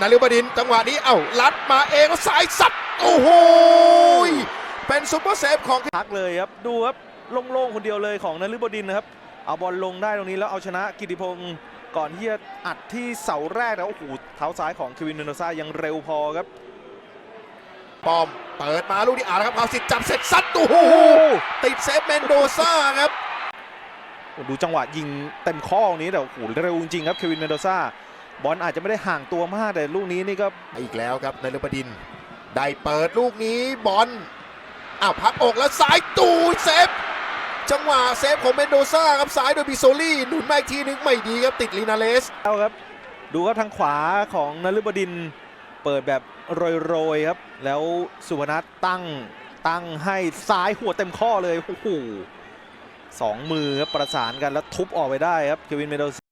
นาริบดินทร์จังหวะนี้เอ้าลัดมาเองแล้วสายสัตว์โอ้โหยเป็นซุปเปอร์เซฟของพักเลยครับดูครับโล่งๆคนเดียวเลยของนฤบดินทร์นะครับเอาบอลลงได้ตรงนี้แล้วเอาชนะกิติพงศ์ก่อนที่จะอัดที่เสาแรกแล้วโอ้โหเท้าซ้ายของเควินเมนโดซ่ายังเร็วพอครับปอมเปิดมาลูกนี้อ่านแล้วครับเอาสิทธิ์จับเสร็จซัดโอ้โหติดเซฟเมนโดซ่าครับโอ้ดูจังหวะยิงเต็มข้อตรงนี้แต่โอ้โหเร็วจริงๆครับเควินเมนโดซ่า บอลอาจจะไม่ได้ห่างตัวมากแต่ลูกนี้นี่ก็อีกแล้วครับนาริบดิน ได้เปิดลูกนี้บอลอ้าวพักอกแล้วสายตูเซฟจังหวะเซฟของเมนโดซ่าครับซ้ายโดยบิโซลี่หนุนมาอีกทีนึงไม่ดีครับติดลินาเลสแล้วครับ ดูครับทางขวาของนฤบดิน เปิดแบบโรยๆครับ แล้วสุพนัทตั้งตั้งให้ซ้ายหัวเต็มข้อเลยโอ้โหสองมือครับประสานกันแล้วทุบออกไปได้ครับเควินเมนโด